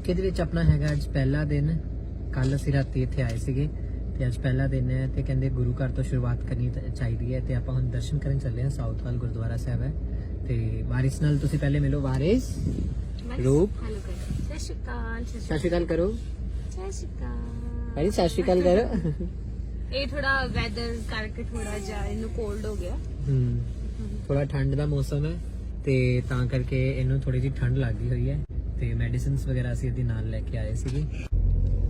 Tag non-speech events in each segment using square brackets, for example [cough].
UK ਦੇ ਵਿੱਚ ਆਪਣਾ ਹੈਗਾ ਅੱਜ ਪਹਿਲਾ ਦਿਨ। ਕੱਲ ਅਸੀਂ ਰਾਤੀ ਇੱਥੇ ਆਏ ਸੀਗੇ ਤੇ ਅੱਜ ਪਹਿਲਾ ਦਿਨ ਹੈ ਤੇ ਕਹਿੰਦੇ ਗੁਰੂ ਘਰ ਤੋਂ ਸ਼ੁਰੂਆਤ ਕਰਨੀ ਚਾਹੀਦੀ ਹੈ ਤੇ ਆਪਾਂ ਹੁਣ ਦਰਸ਼ਨ ਕਰਨ ਚੱਲੇ ਹਾਂ। ਸਾਊਥ ਹਾਲ ਗੁਰਦੁਆਰਾ ਸਾਹਿਬ ਹੈ ਤੇ ਵਾਰਿਸ ਨਾਲ ਤੁਸੀਂ ਪਹਿਲੇ ਮਿਲੋ। ਵਾਰਿਸ ਰੂਪ। ਸਤਿ ਸ਼੍ਰੀ ਅਕਾਲ ਸਤਿ ਸਤਿ ਸ਼੍ਰੀ ਅਕਾਲ ਕਰੋ। ਸਤਿ ਸ਼੍ਰੀ ਅਕਾਲ। ਵਾਰਿਸ ਸਤਿ ਸ਼੍ਰੀ ਅਕਾਲ ਕਰੋ। ਇਹ ਥੋੜਾ ਵੈਦਰ ਕਰਕੇ ਥੋੜਾ ਜਿਹਾ ਇਹਨੂੰ ਕੋਲਡ ਹੋ ਗਿਆ। ਹੂੰ ਥੋੜਾ ਠੰਡ ਦਾ ਮੌਸਮ ਹੈ ਤੇ ਤਾਂ ਕਰਕੇ ਇਹਨੂੰ ਥੋੜੀ ਜਿਹੀ ਠੰਡ ਲੱਗੀ ਹੋਈ ਹੈ। ਤੇ ਮੈਡੀਸਿਨਸ ਵਗੈਰਾ ਅਸੀਂ ਇਹਦੇ ਨਾਲ ਲੈ ਕੇ ਆਏ ਸੀਗੇ।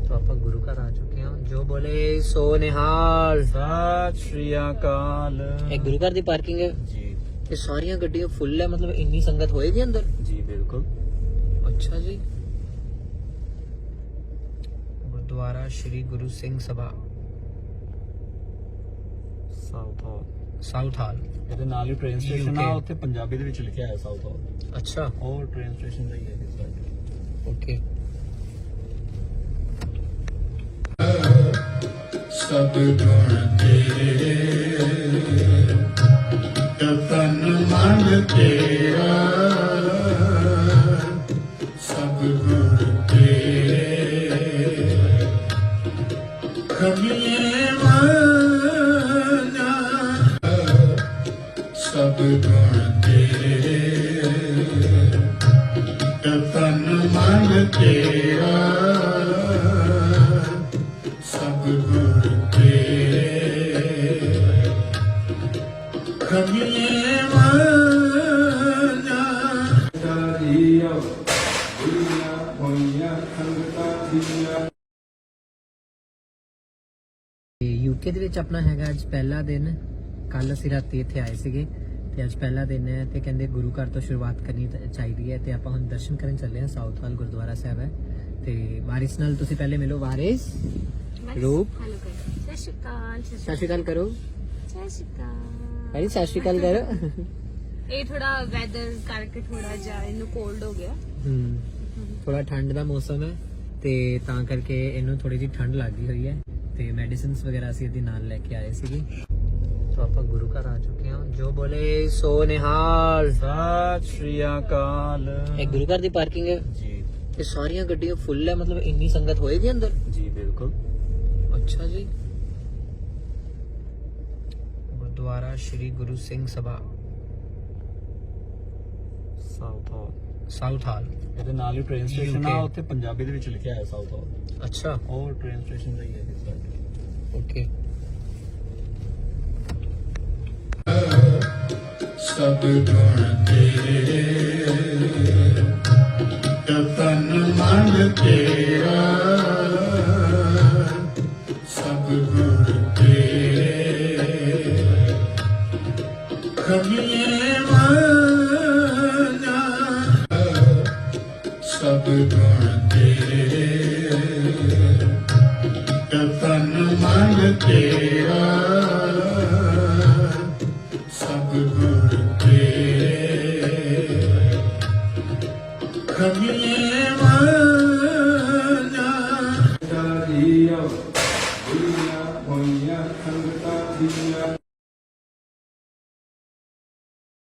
ਤਾਂ ਆਪਾਂ ਗੁਰੂ ਘਰ ਆ ਚੁੱਕੇ ਹਾਂ। ਜੋ ਬੋਲੇ ਸੋ ਨਿਹਾਲ। ਸਤਿ ਸ਼੍ਰੀ ਅਕਾਲ। ਇਹ ਗੁਰੂ ਘਰ ਦੀ ਪਾਰਕਿੰਗ ਹੈ। ਜੀ। ਇਹ ਸਾਰੀਆਂ ਗੱਡੀਆਂ ਫੁੱਲ ਹੈ ਮਤਲਬ ਇੰਨੀ ਸੰਗਤ ਹੋਏਗੀ ਅੰਦਰ? ਜੀ ਬਿਲਕੁਲ। ਅੱਛਾ ਜੀ। ਗੁਰਦੁਆਰਾ ਸ਼੍ਰੀ ਗੁਰੂ ਸਿੰਘ ਸਭਾ। Southall Southall. ਇਹਦੇ ਨਾਲ ਹੀ ਟ੍ਰੇਨ ਸਟੇਸ਼ਨ ਆ ਉੱਥੇ ਪੰਜਾਬੀ ਦੇ ਵਿੱਚ ਲਿਖਿਆ ਹੈ ਸਾਊਥ ਹਾਲ। ਅੱਛਾ। ਉਹ ਟ੍ਰੇਨ ਸਟੇਸ਼ਨ ਦਾ ਹੀ ਹੈ ਇਸ ਸਾਈਡ ਓਕੇ ਸਭ ਗੁਣ ਤੇਰੇ ਤਨ ਮਨ ਤੇਰਾ। ਸਭ ਗੁਣ ਤੇਰੇ ਖਮੀਏ ਸਭ ਗੁਣ ਤੇਰੇ ਤਨ ਮਨ ਤੇਰਾ ਸਭ ਗੁਰ ਤੇਰੇ ਖਮੀਏ ਮਨਾ ਦਾਰੀਆ ਦੁਨੀਆ ਹੋਈਆਂ ਸੰਗਤਾਂ ਦੀਆਂ ਯੂਕੇ ਦੇ ਵਿੱਚ ਆਪਣਾ ਹੈਗਾ ਅੱਜ ਪਹਿਲਾ ਦਿਨ। ਕੱਲ ਅਸੀਂ ਰਾਤੀ ਇੱਥੇ ਆਏ ਸੀਗੇ। ਤੇ ਅੱਜ ਪਹਿਲਾ ਦਿਨ ਹੈ ਤੇ ਕਹਿੰਦੇ ਗੁਰੂ ਘਰ ਤੋਂ ਸ਼ੁਰੂਆਤ ਕਰਨੀ ਚਾਹੀਦੀ ਹੈ ਤੇ ਆਪਾਂ ਹੁਣ ਦਰਸ਼ਨ ਕਰਨ ਚੱਲੇ ਹਾਂ ਸਾਊਥ ਹਾਲ ਗੁਰਦੁਆਰਾ ਸਾਹਿਬ ਹੈ। ਤੇ ਵਾਰਿਸ ਨਾਲ ਤੁਸੀਂ ਪਹਿਲੇ ਮਿਲੋ। ਵਾਰਿਸ? ਰੂਪ? ਸਤਿ ਸ਼੍ਰੀ ਅਕਾਲ ਸਤਿ ਸਤਿ ਸ਼੍ਰੀ ਅਕਾਲ ਕਰੋ। ਸਤਿ ਸ਼੍ਰੀ ਅਕਾਲ। ਸਤਿ ਸ਼੍ਰੀ ਅਕਾਲ [laughs] ਕਰੋ। ਇਹ ਥੋੜਾ ਵੈਦਰ ਕਰਕੇ ਥੋੜਾ ਜਿਹਾ ਇਹਨੂੰ ਕੋਲਡ ਹੋ ਗਿਆ। ਹੂੰ ਥੋੜਾ ਠੰਡ ਦਾ ਮੌਸਮ ਹੈ ਤੇ ਤਾਂ ਕਰਕੇ ਇਹਨੂੰ ਥੋੜੀ ਜਿਹੀ ਠੰਡ ਲੱਗੀ ਹੋਈ ਹੈ। ਤੇ ਮੈਡੀਸਿਨਸ ਵਗੈਰਾ ਅਸੀਂ ਇਹਦੇ ਨਾਲ ਲੈ ਕੇ ਆਏ ਸੀਗੇ। ਤਾਂ ਆਪਾਂ ਗੁਰੂ ਘਰ ਆ ਚੁੱਕੇ ਹਾਂ। ਜੋ ਬੋਲੇ ਸੋ ਨਿਹਾਲ। ਸਤਿ ਸ਼੍ਰੀ ਅਕਾਲ। ਇਹ ਗੁਰੂ ਘਰ ਦੀ ਪਾਰਕਿੰਗ ਹੈ। ਜੀ। ਇਹ ਸਾਰੀਆਂ ਗੱਡੀਆਂ ਫੁੱਲ ਹੈ ਮਤਲਬ ਇੰਨੀ ਸੰਗਤ ਹੋਏਗੀ ਅੰਦਰ? ਜੀ ਬਿਲਕੁਲ। ਅੱਛਾ ਜੀ। Gurdwara Shri Guru Singh Sabha. Southall Southall ਇਹਦੇ ਨਾਲ ਹੀ ਟ੍ਰੇਨ ਸਟੇਸ਼ਨ ਆ ਉੱਥੇ ਪੰਜਾਬੀ ਦੇ ਵਿੱਚ ਲਿਖਿਆ ਹੈ ਸਾਊਥ ਹਾਲ ਅੱਛਾ। ਉਹ ਟ੍ਰੇਨ ਸਟੇਸ਼ਨ ਦਾ ਹੀ ਹੈ ਓਕੇ ਸਭ ਗੁਣ ਤੇਰੇ ਤਨ ਮਨ ਤੇਰਾ ਸਭ ਗੁਣ ਤੇਰੇ ਖਮੀਏ ਮਨਾ ਸਭ ਗੁਣ ਤੇਰੇ ਤਨ ਮਨ ਤੇਰਾ Hallelujah.